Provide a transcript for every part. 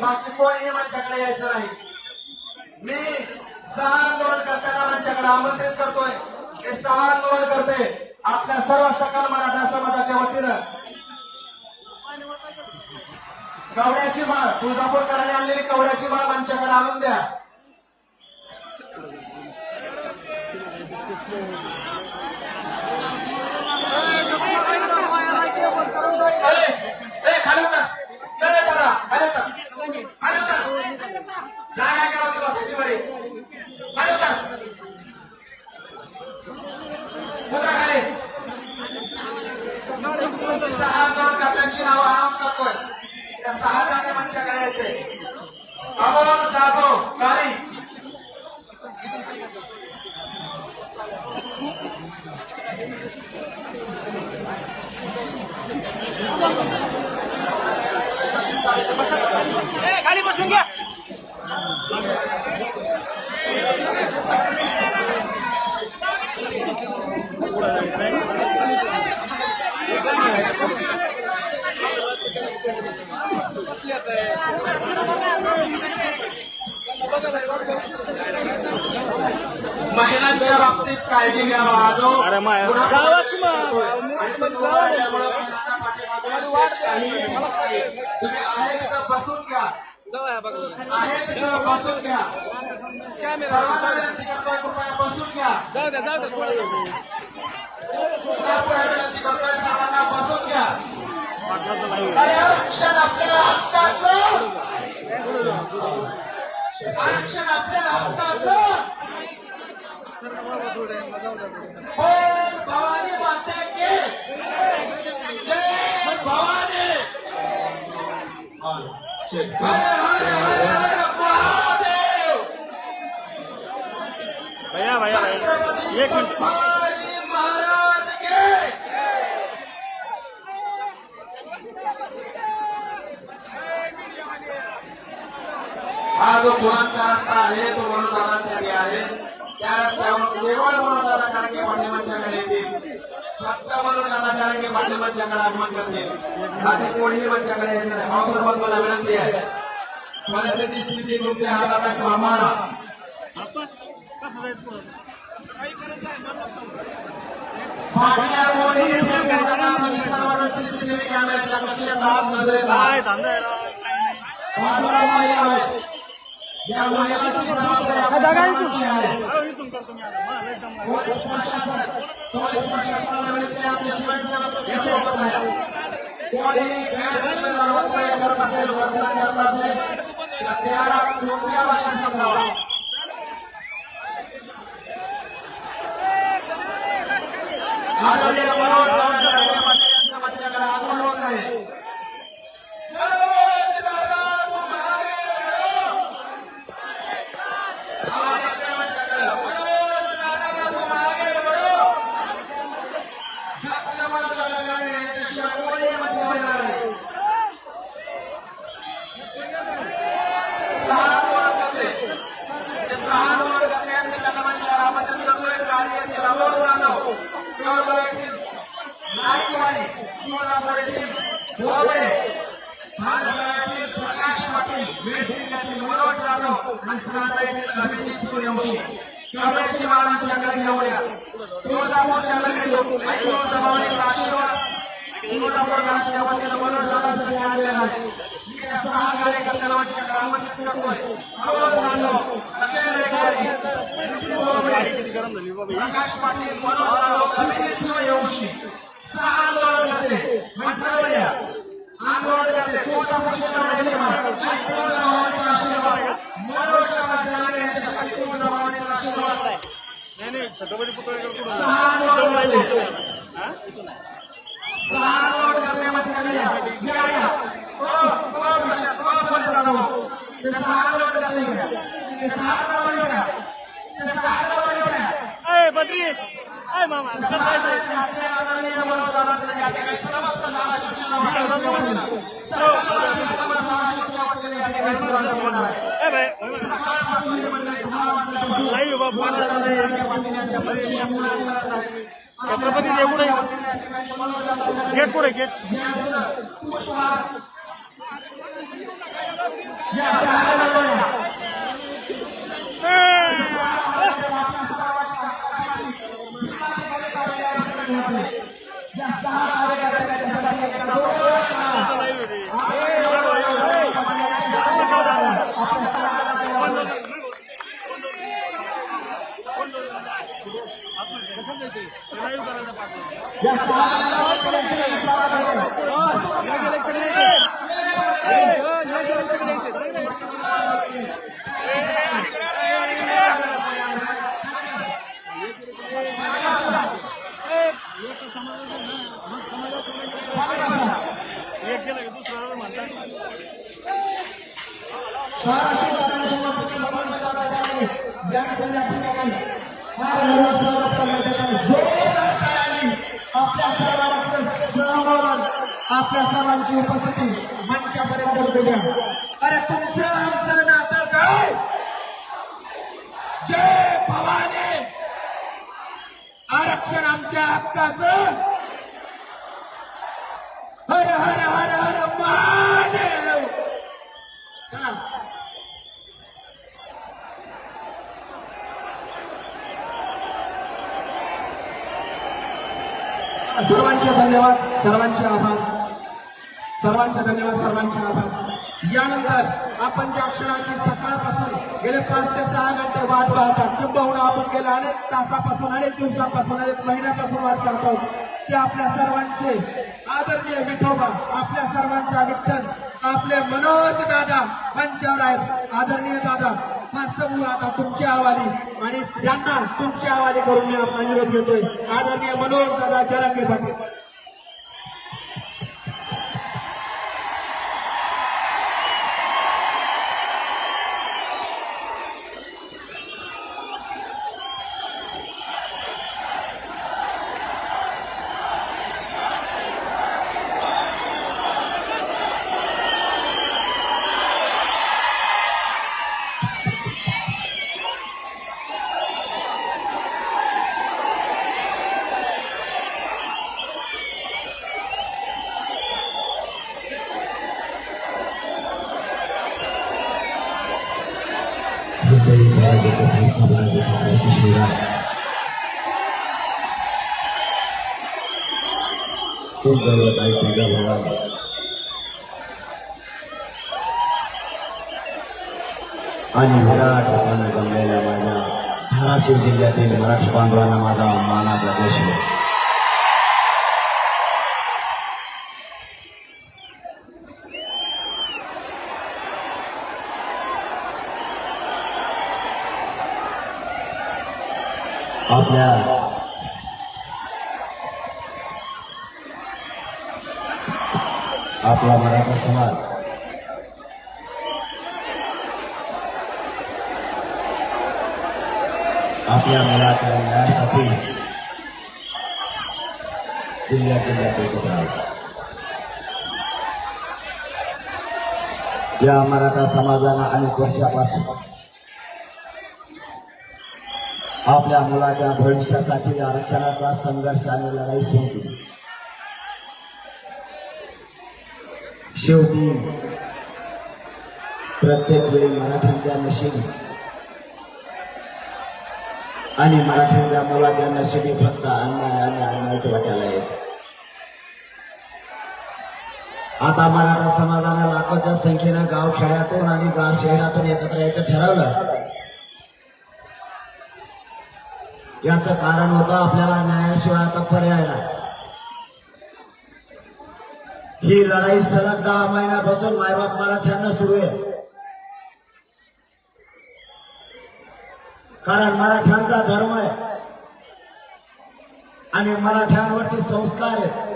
बाकी कोणीही माझ्याकडे यायचं नाही. मी सहा आंदोलन करताना माझ्याकडे आमंत्रित करतोय. हे सहा आंदोलन करते आपल्या सर्व सकल मराठा समाजाच्या वतीनं कवड्याची माळ तुळजापूरकरांनी आणलेली कवड्याची माळ माझ्याकडे आणून द्या. सहा दोन खात्यांची नाव अनाऊन्स करतोय त्या सहा जागे मंच करायचे अमोल जाधव कारी ए, खाली बसून घ्या महिलांच्या बाबतीत काळजी घ्या बाळानो अरे माय- पुन्हा- जावा की मग. आणि पण वाढल्यामुळं महिलांना पाठीमागून तुम्ही आहे तिथं बसून घ्या. आहे तिथं बसून घ्या. सर्वांना विनंती करतोय कृपया बसून घ्या. जाऊ द्या जाऊ द्या विनंती करतोय सर्वांना बसून घ्या. आपल्या हक्काचं आरक्षण आपल्या हक्काचं. बोल भवानी माते की. जय भवानी. हर हर हर हर महादेव भैया भैया। एक मिनिट। हा जो फुलांचा रस्ता आहे तो मनोदानासाठी आहे. त्या रस्त्यावर केवळ मनोदाना काळके पाठिंबाच्याकडे येतील. फक्त मनोदाना काळके पाठिंबाच्याकडे आगमन करतील. बाकी कोणीही यायचं नाही. ऑफर मला विनंती आहे. परिस्थिती स्थिती तुमच्या आहे, सांभाळा कॅमेऱ्याच्या कक्षेत आज नजरेत आहे. आहे आहेत. या महिलांची जबाबदारी पोलीस प्रशासन पोलीस प्रशासनाला विनंती आपल्या आहे कोणी करत असेल वर्तन करत असेल त्याला योग्य समजावा आदरणीय मनोहर यांच्या जरांगे आगमन होत आहे. गाडी जाधव, नाईकवाडी, प्रकाश पाटील, मनोज जाधव आणि सनातन अभिजित सूर्यवंशी. कमळेची माळ घेऊन तुळजापूरच्या नगरीत आई तुळजाभवानीचा आशीर्वाद वतीनं आणलेला आहे. मी या सहा कार्यकर्त्यांना आमच्याकडे आमंत्रित करतोय. अमोल जाधव, अक्षय रेखाडी, भोवे, किती गरम झाली बाबा प्रकाश पाटील मनोज जाधव अभिजित सूर्यवंशी सहा आंदोलन करते मंत्रालय आंदोलन करते तुळजापूरची नगरी आणि तुळजाभवानीचा आशीर्वाद मनोज दादा जरांगे यांच्यासाठी तुळजाभवानीचा आशीर्वाद नाही नाही छत्रपती पुतळेकर कुठं सहा आंदोलन करते हा? सहा आंदोलन करते मंत्रालय या या ओ ओ प्रशासन ओ पोलीस दादा भाऊ. ते सहा आंदोलन करते घ्या. ते सहा आंदोलन घ्या. ते सहा आंदोलन घ्या. ए बद्री ए मामा कसं जायचं? छत्रपती ए भाई नाही बाबा छत्रपती कुठे गेट कुठे गेट या सहाय्याला या सहा कार्यकर्त्यांसाठी आपल्या सर्वांची उपस्थिती मंचापर्यंत होते द्या. अरे तुमचं आमचं नातं काय? जय भवाने. आरक्षण आमच्या हक्काच. हर हर हर हर महादेव. चला. सर्वांचे धन्यवाद सर्वांचे आभार. सर्वांचे धन्यवाद सर्वांचे आभार. यानंतर आपण ज्या क्षणाची सकाळपासून गेले पाच ते सहा घंटे वाट पाहतात किंबहुना आपण गेले अनेक तासापासून अनेक दिवसापासून अनेक महिन्यापासून वाट पाहतो ते आपल्या सर्वांचे आदरणीय विठोबा आपल्या सर्वांचे विठ्ठल आपले मनोज दादा मंचावर आहेत. आदरणीय दादा हा समूह आता तुमच्या आवाली आणि त्यांना तुमच्या आवाली करून मी आपला निरोप घेतोय. आदरणीय मनोज दादा जरांगे पाटील. मुंबई स्वराज्याच्या संस्थापनाचे छत्रपती शिवराय खूप दैवत आहे तुझ्या भगवान आणि विराट रूपानं जमलेल्या माझ्या धाराशिव जिल्ह्यातील मराठी बांधवांना माझा मानाचा देश आहे. आपल्या आपला मराठा समाज आपल्या मुलाच्या न्यायासाठी जिल्ह्या जिल्ह्यात एकत्र आला या मराठा समाजानं अनेक वर्षापासून आपल्या मुलाच्या भविष्यासाठी आरक्षणाचा संघर्ष आणि लढाई सुरू केली. शेवटी प्रत्येक वेळी मराठ्यांच्या नशिबी आणि मराठ्यांच्या मुलाच्या नशिबी फक्त अन्याय आणि अन्यायच वाट्याला यायचं. आता मराठा समाजानं लाखोच्या संख्येनं गाव खेड्यातून आणि गाव शहरातून एकत्र यायचं ठरवलं. याचं कारण होतं आपल्याला न्यायाशिवाय आता पर्याय नाही. ही लढाई सलग दहा महिन्यापासून मायबाप मराठ्यांना सुरू आहे. कारण मराठ्यांचा धर्म आहे. आणि मराठ्यांवरती संस्कार आहेत.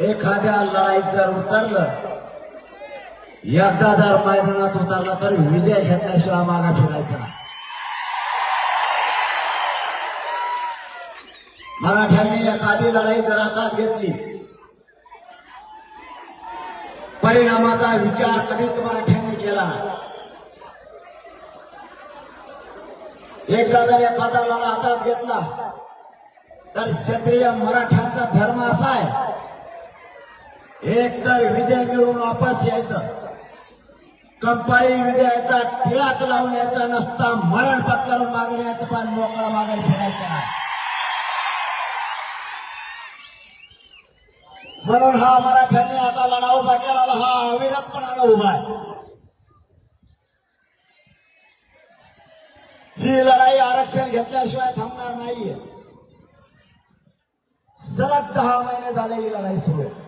एखाद्या लढाईत जर उतरलं एकदा जर मैदानात उतरला तर विजय घेतल्याशिवाय मागा फिरायचा मराठ्यांनी एखादी लढाई जर हातात घेतली परिणामाचा विचार कधीच मराठ्यांनी केला. एकदा जर एखादा लढा हातात घेतला तर क्षत्रिय मराठ्यांचा धर्म असा आहे एक तर विजय मिळवून वापस यायचं कंपाळी विजयाचा टिळाच लावण्याचा नसता मरण पत्करून मागण्याचं पण मोकळा मागे फिरायचा. म्हणून हा मराठ्यांनी आता लढा उभा केला हा अविरतपणानं उभा आहे. ही लढाई आरक्षण घेतल्याशिवाय थांबणार नाहीये. सलग दहा महिने झाले ही लढाई सुरू आहे.